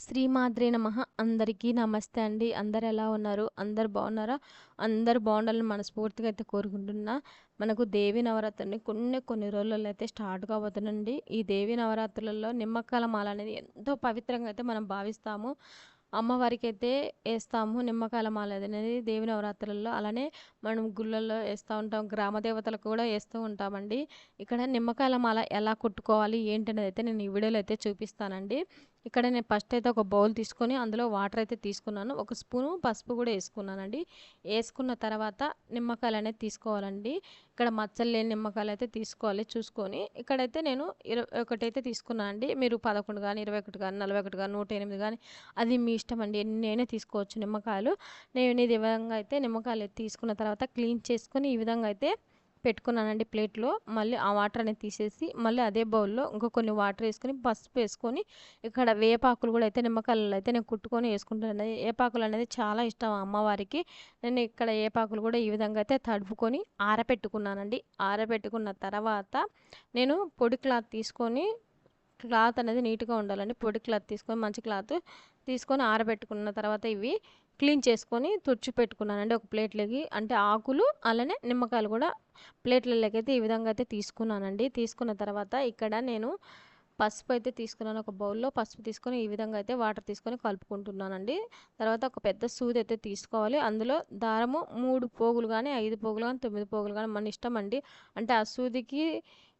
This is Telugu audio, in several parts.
శ్రీమాత్రే నమ. అందరికీ నమస్తే అండి. అందరు ఎలా ఉన్నారు? అందరు బాగున్నారా? అందరు బాగుండాలని మనస్ఫూర్తిగా అయితే కోరుకుంటున్నా. మనకు దేవి నవరాత్రుని కొన్ని కొన్ని రోజులలో అయితే స్టార్ట్ కాబోతుందండి. ఈ దేవి నవరాత్రులలో నిమ్మకాల మాల అనేది ఎంతో పవిత్రంగా అయితే మనం భావిస్తాము. అమ్మవారికి అయితే వేస్తాము నిమ్మకాయల మాల అనేది దేవి నవరాత్రులలో. అలానే మనం గుళ్ళల్లో వేస్తూ ఉంటాం. గ్రామ దేవతలకు కూడా వేస్తూ ఉంటామండి. ఇక్కడ నిమ్మకాయల మాల ఎలా కుట్టుకోవాలి ఏంటి అనేది అయితే నేను ఈ వీడియోలో అయితే చూపిస్తానండి. ఇక్కడ నేను ఫస్ట్ అయితే ఒక బౌల్ తీసుకొని అందులో వాటర్ అయితే తీసుకున్నాను. ఒక స్పూను పసుపు కూడా వేసుకున్నానండి. వేసుకున్న తర్వాత నిమ్మకాయలు అనేది తీసుకోవాలండి. ఇక్కడ మచ్చలు లేని నిమ్మకాయలు అయితే తీసుకోవాలి చూసుకొని. ఇక్కడైతే నేను ఇరవై ఒకటి అయితే తీసుకున్నాను అండి మీరు పదకొండు కానీ ఇరవై ఒకటి కానీ నలభై ఒకటి కానీ నూట ఎనిమిది కానీ అది మీ ఇష్టం అండి. నేనే తీసుకోవచ్చు నిమ్మకాయలు. నేను ఇది విధంగా అయితే నిమ్మకాయలు తీసుకున్న తర్వాత క్లీన్ చేసుకొని ఈ విధంగా అయితే పెట్టుకున్నానండి ప్లేట్లో. మళ్ళీ ఆ వాటర్ అనేది తీసేసి మళ్ళీ అదే బౌల్లో ఇంకా కొన్ని వాటర్ వేసుకొని పసుపు వేసుకొని ఇక్కడ వేపాకులు కూడా అయితే నిమ్మకాయలు అయితే నేను కుట్టుకొని వేసుకుంటాను వేపాకులు అనేది చాలా ఇష్టం అమ్మవారికి. నేను ఇక్కడ వేపాకులు కూడా ఈ విధంగా అయితే తడుపుకొని ఆరబెట్టుకున్నానండి ఆరబెట్టుకున్న తర్వాత నేను పొడి క్లాత్ తీసుకొని క్లాత్ అనేది నీట్గా ఉండాలండి. పొడి క్లాత్ తీసుకొని మంచి క్లాత్ తీసుకొని ఆరబెట్టుకున్న తర్వాత ఇవి క్లీన్ చేసుకొని తుడిచి పెట్టుకున్నానండి. ఒక ప్లేట్లోకి అంటే ఆకులు అలానే నిమ్మకాయలు కూడా ప్లేట్లలోకి అయితే ఈ విధంగా అయితే తీసుకున్నానండి. తీసుకున్న తర్వాత ఇక్కడ నేను పసుపు అయితే తీసుకున్నాను. ఒక బౌల్లో పసుపు తీసుకొని ఈ విధంగా అయితే వాటర్ తీసుకొని కలుపుకుంటున్నానండి. తర్వాత ఒక పెద్ద సూది అయితే తీసుకోవాలి. అందులో దారము మూడు పోగులు కానీ ఐదు పోగులు కానీ తొమ్మిది పోగులు కానీ మన ఇష్టం అండి. అంటే ఆ సూదికి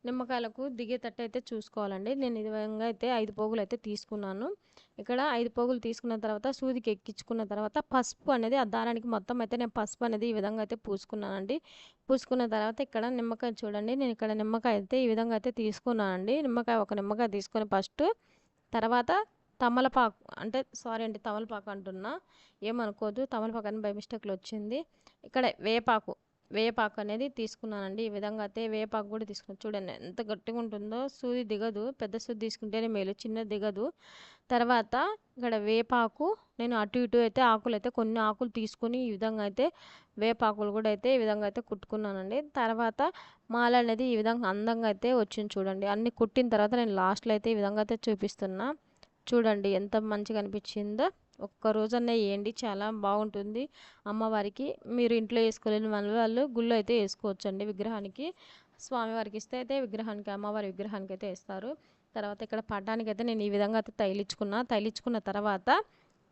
నిమ్మకాయలకు దిగేటట్టు అయితే చూసుకోవాలండి. నేను ఈ విధంగా అయితే ఐదు పోగులు అయితే తీసుకున్నాను. ఇక్కడ ఐదు పోగులు తీసుకున్న తర్వాత సూదికి ఎక్కించుకున్న తర్వాత పసుపు అనేది ఆ దారానికి మొత్తం అయితే నేను పసుపు అనేది ఈ విధంగా అయితే పూసుకున్నానండి. పూసుకున్న తర్వాత ఇక్కడ నిమ్మకాయ చూడండి. నేను ఇక్కడ నిమ్మకాయ అయితే ఈ విధంగా అయితే తీసుకున్నానండి. నిమ్మకాయ ఒక నిమ్మకాయ తీసుకొని ఫస్ట్ తర్వాత తమలపాకు అంటే సారీ అండి తమలపాకు అంటున్నా. ఏమనుకోదు తమలపాకు అని బై మిస్టేక్లో వచ్చింది. ఇక్కడ వేపాకు వేపాకు అనేది తీసుకున్నానండి. ఈ విధంగా అయితే వేపాకు కూడా తీసుకున్నాను. చూడండి ఎంత గట్టిగా ఉంటుందో సూది దిగదు. పెద్ద సూది తీసుకుంటేనే మేలు చిన్న దిగదు. తర్వాత ఇక్కడ వేపాకు నేను అటు ఇటు అయితే ఆకులు అయితే కొన్ని ఆకులు తీసుకొని ఈ విధంగా అయితే వేపాకులు కూడా అయితే ఈ విధంగా అయితే కుట్టుకున్నానండి. తర్వాత మాల అనేది ఈ విధంగా అందంగా అయితే వచ్చింది చూడండి. అన్ని కుట్టిన తర్వాత నేను లాస్ట్లో అయితే ఈ విధంగా అయితే చూపిస్తున్నా. చూడండి ఎంత మంచిగా అనిపించిందో. ఒక్క రోజన్నా వేయండి చాలా బాగుంటుంది. అమ్మవారికి మీరు ఇంట్లో వేసుకోలేని వాళ్ళ వాళ్ళు గుళ్ళు అయితే వేసుకోవచ్చండి విగ్రహానికి. స్వామివారికి ఇస్తే అయితే విగ్రహానికి అమ్మవారి విగ్రహానికి అయితే వేస్తారు. తర్వాత ఇక్కడ పడ్డానికి అయితే నేను ఈ విధంగా అయితే తైలించుకున్నా తైలించుకున్న తర్వాత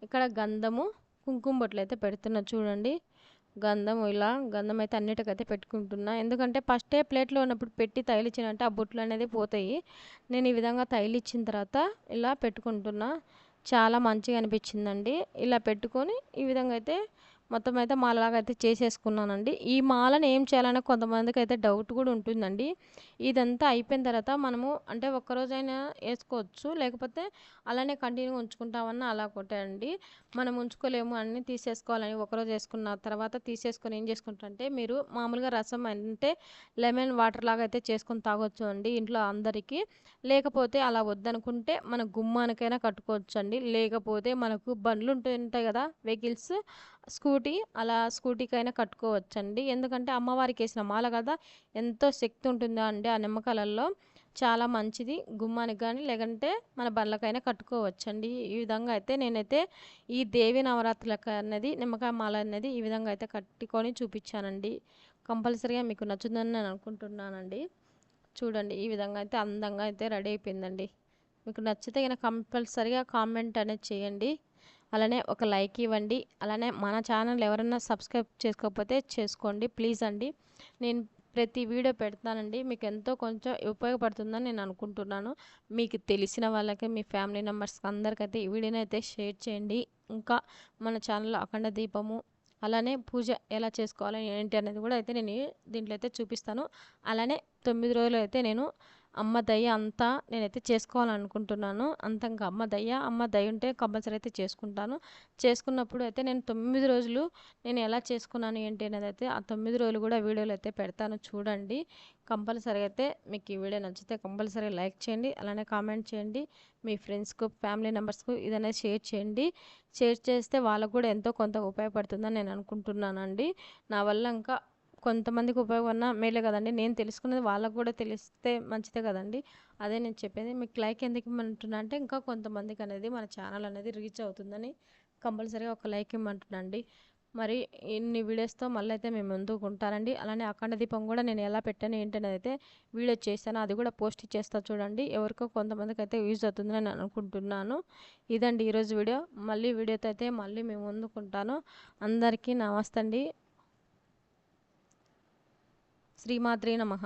ఇక్కడ గంధము కుంకుమ బొట్లు అయితే పెడుతున్నా చూడండి. గంధం ఇలా గంధం అయితే అన్నిటికైతే పెట్టుకుంటున్నా. ఎందుకంటే ఫస్టే ప్లేట్లో ఉన్నప్పుడు పెట్టి తైలిచ్చినంటే ఆ బొట్లు అనేది పోతాయి. నేను ఈ విధంగా తైలిచ్చిన తర్వాత ఇలా పెట్టుకుంటున్నా. చాలా మంచిగా అనిపించిందండి. ఇలా పెట్టుకొని ఈ విధంగా అయితే మొత్తం అయితే మాలలాగా అయితే చేసేసుకున్నానండి. ఈ మాలను ఏం చేయాలని కొంతమందికి అయితే డౌట్ కూడా ఉంటుందండి. ఇదంతా అయిపోయిన తర్వాత మనము అంటే ఒక్కరోజైనా వేసుకోవచ్చు లేకపోతే అలానే కంటిన్యూ ఉంచుకుంటామన్నా అలా కొట్టండి మనం ఉంచుకోలేము అన్ని తీసేసుకోవాలని ఒకరోజు వేసుకున్న తర్వాత తీసేసుకొని ఏం చేసుకుంటారంటే మీరు మామూలుగా రసం అంటే లెమన్ వాటర్ లాగా అయితే చేసుకొని తాగొచ్చు అండి ఇంట్లో అందరికీ. లేకపోతే అలా వద్దనుకుంటే మన గుమ్మానికైనా కట్టుకోవచ్చు అండి లేకపోతే మనకు బండ్లు ఉంటుంటాయి కదా వెహికల్స్ స్కూటీ అలా స్కూటీకైనా కట్టుకోవచ్చండి. ఎందుకంటే అమ్మవారికి వేసిన మాల కదా ఎంతో శక్తి ఉంటుందా అండి ఆ నిమ్మకాయలలో చాలా మంచిది గుమ్మానికి కానీ లేదంటే మన బండ్లకైనా కట్టుకోవచ్చండి. ఈ విధంగా అయితే నేనైతే ఈ దేవి నవరాత్రులకు అనేది నిమ్మకాయ మాల అనేది ఈ విధంగా అయితే కట్టుకొని చూపించానండి. కంపల్సరీగా మీకు నచ్చుందని నేను అనుకుంటున్నానండి. చూడండి ఈ విధంగా అయితే అందంగా అయితే రెడీ అయిపోయిందండి. మీకు నచ్చితే కనుక కంపల్సరీగా కామెంట్ అనేది చేయండి. అలానే ఒక లైక్ ఇవ్వండి. అలానే మన ఛానల్ ఎవరైనా సబ్స్క్రైబ్ చేసుకోకపోతే చేసుకోండి. ప్లీజ్ అండి. నేను ప్రతి వీడియో పెడతానండి. మీకు ఎంతో కొంచెం ఉపయోగపడుతుందని నేను అనుకుంటున్నాను. మీకు తెలిసిన వాళ్ళకి మీ ఫ్యామిలీ మెంబర్స్కి అందరికైతే ఈ వీడియోని అయితే షేర్ చేయండి. ఇంకా మన ఛానల్లో అఖండ దీపము అలానే పూజ ఎలా చేసుకోవాలి ఏంటి అనేది కూడా అయితే నేను దీంట్లో అయితే చూపిస్తాను. అలానే తొమ్మిది రోజులు అయితే నేను అమ్మ దయ అంతా నేనైతే చేసుకోవాలనుకుంటున్నాను. అంత ఇంకా అమ్మ దయ అమ్మ దయ ఉంటే కంపల్సరీ అయితే చేసుకుంటాను. చేసుకున్నప్పుడు అయితే నేను తొమ్మిది రోజులు నేను ఎలా చేసుకున్నాను ఏంటి అనేది అయితే ఆ తొమ్మిది రోజులు కూడా వీడియోలు అయితే పెడతాను. చూడండి. కంపల్సరీ అయితే మీకు ఈ వీడియో నచ్చితే కంపల్సరీ లైక్ చేయండి. అలానే కామెంట్ చేయండి. మీ ఫ్రెండ్స్కు ఫ్యామిలీ మెంబర్స్కు ఇదనే షేర్ చేయండి. షేర్ చేస్తే వాళ్ళకు కూడా ఎంతో కొంత ఉపయోగపడుతుందని నేను అనుకుంటున్నానండి. నా వల్ల ఇంకా కొంతమందికి ఉపయోగపడిన మేలే కదండి. నేను తెలుసుకున్నది వాళ్ళకు కూడా తెలిస్తే మంచిదే కదండి. అదే నేను చెప్పేది. మీకు లైక్ ఎందుకు ఇమ్మంటున్నా అంటే ఇంకా కొంతమందికి అనేది మన ఛానల్ అనేది రీచ్ అవుతుందని కంపల్సరీగా ఒక లైక్ ఇమ్మంటున్నాండి మరి ఇన్ని వీడియోస్తో మళ్ళీ అయితే మేము ముందుకు ఉంటానండి. అలానే అఖండ దీపం కూడా నేను ఎలా పెట్టాను ఏంటనేది అయితే వీడియో చేశాను. అది కూడా పోస్ట్ చేస్తా చూడండి. ఎవరికో కొంతమందికి అయితే యూజ్ అవుతుందని నేను అనుకుంటున్నాను. ఇదండి ఈరోజు వీడియో మళ్ళీ వీడియోతో అయితే మళ్ళీ మేము ముందుకుంటాను. అందరికీ నమస్తే అండి. శ్రీమాద్రి నమః